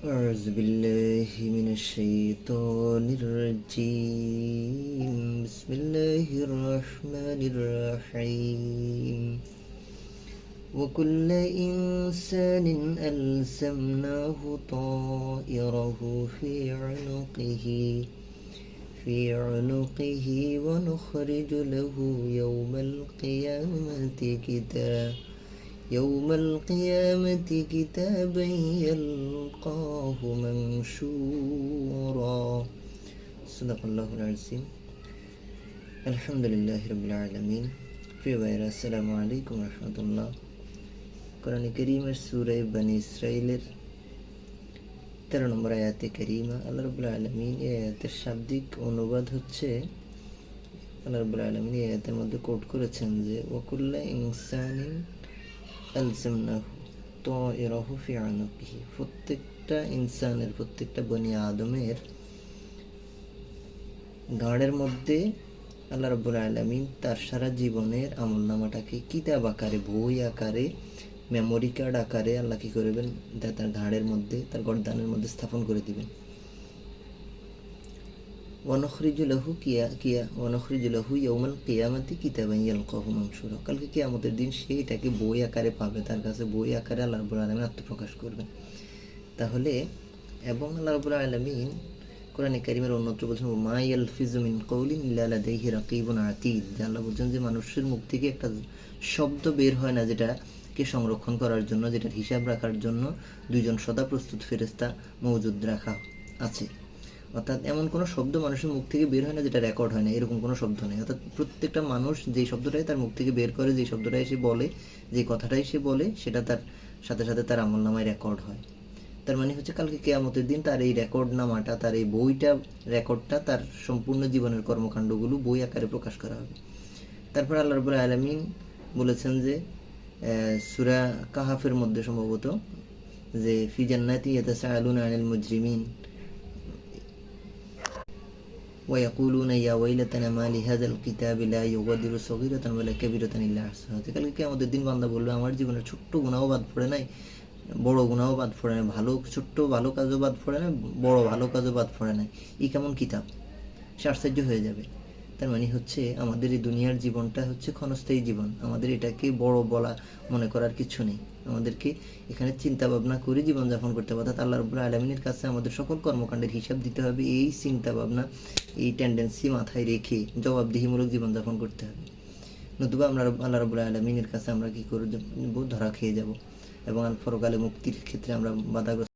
أعوذ بالله من الشيطان الرجيم. بسم الله الرحمن الرحيم. وكل إنسان ألزمناه طائره في عنقه في عنقه ونخرج له يوم القيامة كتابا يوم القيامة كتابا يلقاه منشورا صدق الله العظيم الحمد لله رب العالمين প্রিয় ভাইরা আসসালামু আলাইকুম রহমতুল্লাহ কোরআন করিমের সুরে বানি ইসরাইলের তেরো নম্বর আয়াতে করিমা আল্লাহ রবুল্লা আলমিন এই আয়াতের শাব্দিক অনুবাদ হচ্ছে আল্লাহ রবুল্লা আলমিন এই আয়াতের মধ্যে কোট করেছেন যে ওকুল্লা ইনসানিন আলজামনাহু তায়রাহু ফি আনুকিহি প্রত্যেকটা ইনসানের, প্রত্যেকটা বনি আদমের গাড়ের মধ্যে আল্লাহ রব্বুল আলমিন তার সারা জীবনের আমল নামাটাকে কিতাব আকারে, বই আকারে মেমোরি কার্ড আকারে আল্লাহ কি করবেন? তা- তার ঘাড়ের মধ্যে, তার গর্দানের মধ্যে স্থাপন করে দিবেন। ওয়ানখরিজুলাহু কিয়া কিয়া ওয়ানখরিজুলাহু ইয়াউমাল কিয়ামাতি কিতাবান ইয়ালকাহু মানশুরা। কালকে কিয়ামতের দিন সে এটাকে বই আকারে পাবে, তার কাছে বই আকারে আল্লাহ রাব্বুল আলামিন আত্মপ্রকাশ করবেন। তাহলে, এবং আল্লাহ রাব্বুল আলামিন কোরআনে কারিমের অন্যত্র বলছেন মা ইয়ালফিজু মিন কওলিন ইল্লা লাদাইহি রাকিবুন আতীদ। আল্লাহ বলছেন যে, মানুষের মুখ থেকে একটা শব্দ বের হয় না যেটা কে সংরক্ষণ করার জন্য, যেটার হিসাব রাখার জন্য দুইজন সদা প্রস্তুত ফেরেস্তা মজুদ রাখা আছে। অর্থাৎ এমন কোনো শব্দ মানুষের মুখ থেকে বের হয় না যেটা রেকর্ড হয় না, এরকম কোনো শব্দ নেই। অর্থাৎ প্রত্যেকটা মানুষ যেই শব্দটাই তার মুখ থেকে বের করে, যেই শব্দটাই সে বলে যে কথাটাই সে বলে, সেটা তার সাথে সাথে তার আমল নামায় রেকর্ড হয়। তার মানে হচ্ছে কালকে কেয়ামতের দিন তার এই রেকর্ড নামাটা, তার এই বইটা রেকর্ডটা তার সম্পূর্ণ জীবনের কর্মকাণ্ডগুলো বই আকারে প্রকাশ করা হবে। তারপর আল্লাহ রবুল আলমিন বলেছেন যে সুরা কাহাফের মধ্যে সম্ভবত যে, ফি জান্নাতি ইয়াতাসাআলুন আনিল মুজরিমিন। ওয়াকুলুনা ইয়া ওয়াইলাতানা মা লিহাজাল কিতাব লা ইউগাদিরু সগীরাতান ওয়ালা কাবীরাতান ইল্লা আহসাহা কালকে কিয়ামতের দিন বান্দা বলবে, আমার জীবনের ছোট্ট গুনাহও বাদ পড়ে নাই, বড় গুণাও বাদ পড়ে না ভালো ছোট্ট ভালো কাজও বাদ পড়ে না বড় ভালো কাজও বাদ পড়ে না এই কেমন কিতাব? সে আশ্চর্য হয়ে যাবে। তার মানে হচ্ছে আমাদের এই দুনিয়ার জীবনটা হচ্ছে ক্ষণস্থায়ী জীবন। আমাদের এটাকে বড় বলা মনে করার কিছু নেই। আমাদেরকে এখানে চিন্তা ভাবনা করে জীবনযাপন করতে হবে। অর্থাৎ আল্লাহ রবুল্লা আলমিনের কাছে আমাদের সকল কর্মকাণ্ডের হিসাব দিতে হবে। এই চিন্তা ভাবনা এই টেন্ডেন্সি মাথায় রেখে জবাবদিহিমূলক জীবনযাপন করতে হবে। নতুবা আমরা আল্লাহ রবুল্লা আলমিনের কাছে আমরা কি করে? ধরা খেয়ে যাব? এবং পরকালে মুক্তির ক্ষেত্রে আমরা বাধাগ্রস্ত